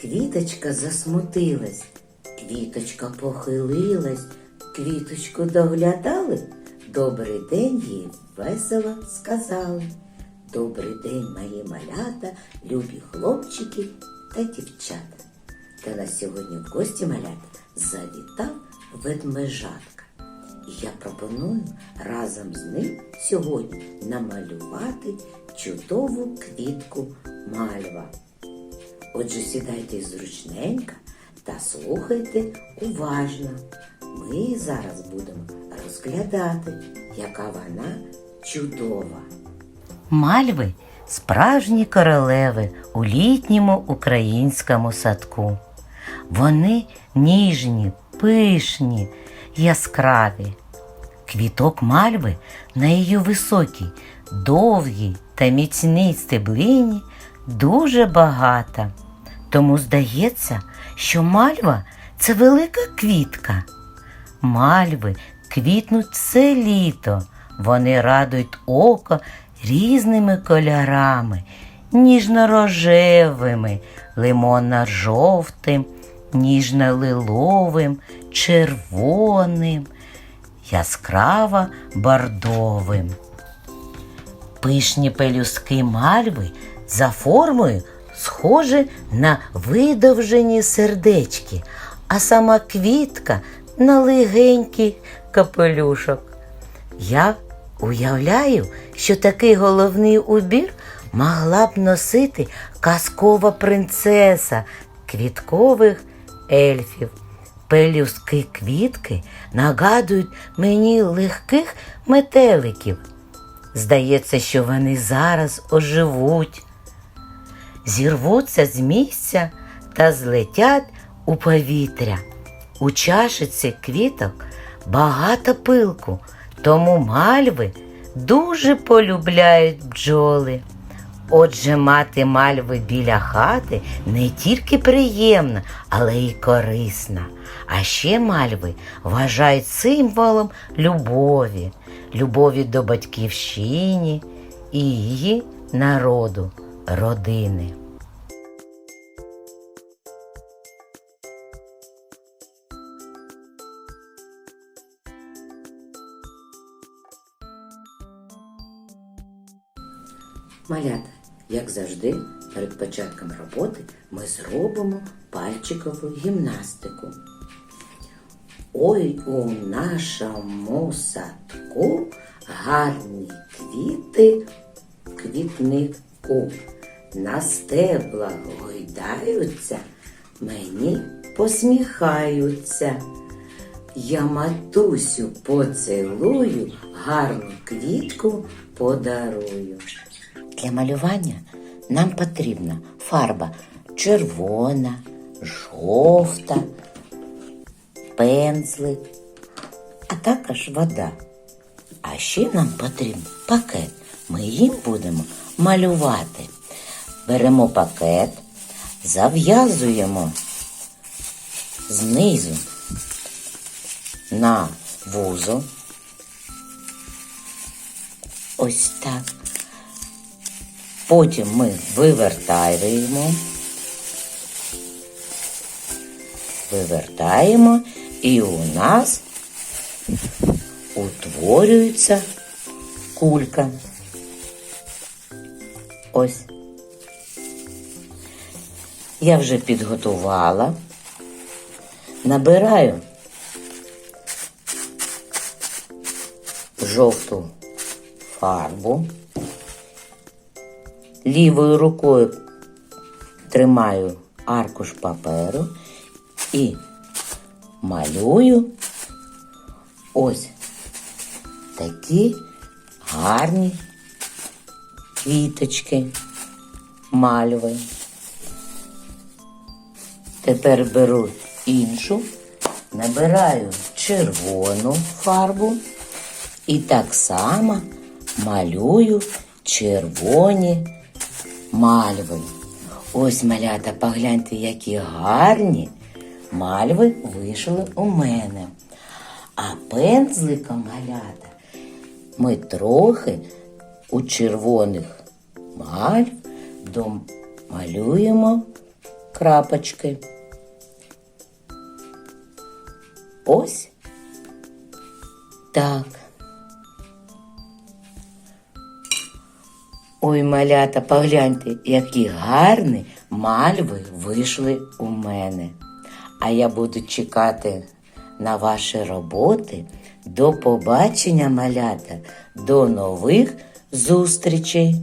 Квіточка засмутилась, квіточка похилилась, квіточку доглядали. Добрий день їй весело сказали. Добрий день, мої малята, любі хлопчики та дівчата. Та на сьогодні в гості малята завітав ведмежатка. І я пропоную разом з ним сьогодні намалювати чудову квітку мальва. Отже, сідайте зручненько та слухайте уважно. Ми зараз будемо розглядати, яка вона чудова. Мальви справжні королеви у літньому українському садку. Вони ніжні, пишні, яскраві. Квіток мальви на її високій, довгій та міцній стеблині дуже багато. Тому здається, що мальва це велика квітка. Мальви квітнуть все літо. Вони радують око різними кольорами, ніжно-рожевими, лимонно-жовтим, ніжно-лиловим, червоним, яскраво бордовим. Пишні пелюстки мальви за формою схожі на видовжені сердечки, а сама квітка на легенький капелюшок. Я уявляю, що такий головний убір могла б носити казкова принцеса квіткових ельфів. Пелюстки квітки нагадують мені легких метеликів. Здається, що вони зараз оживуть, зірвуться з місця та злетять у повітря. У чашиці квіток багато пилку, тому мальви дуже полюбляють бджоли. Отже, мати мальви біля хати не тільки приємна, але й корисна. А ще мальви вважають символом любові, любові до батьківщини і її народу, родини. Малята, як завжди, перед початком роботи ми зробимо пальчикову гімнастику. Ой у нашому садку гарні квіти в квітнику. На стеблах гойдаються, мені посміхаються. Я матусю поцілую, гарну квітку подарую. Для малювання нам потрібна фарба червона, жовта, пензлик, а також вода. А ще нам потрібен пакет. Ми їм будемо малювати. Беремо пакет, зав'язуємо знизу на вузол. Ось так. Потім ми вивертаємо, вивертаємо, і у нас утворюється кулька. Ось. Я вже підготувала, набираю жовту фарбу. Лівою рукою тримаю аркуш паперу і малюю ось такі гарні квіточки мальви. Тепер беру іншу, набираю червону фарбу і так само малюю червоні мальви. Ось малята, погляньте, які гарні мальви вийшли у мене. А пензликом малята ми трохи у червоних мальв домалюємо крапочки. Ось так. Ой, малята, погляньте, які гарні мальви вийшли у мене. А я буду чекати на ваші роботи. До побачення, малята, до нових зустрічей!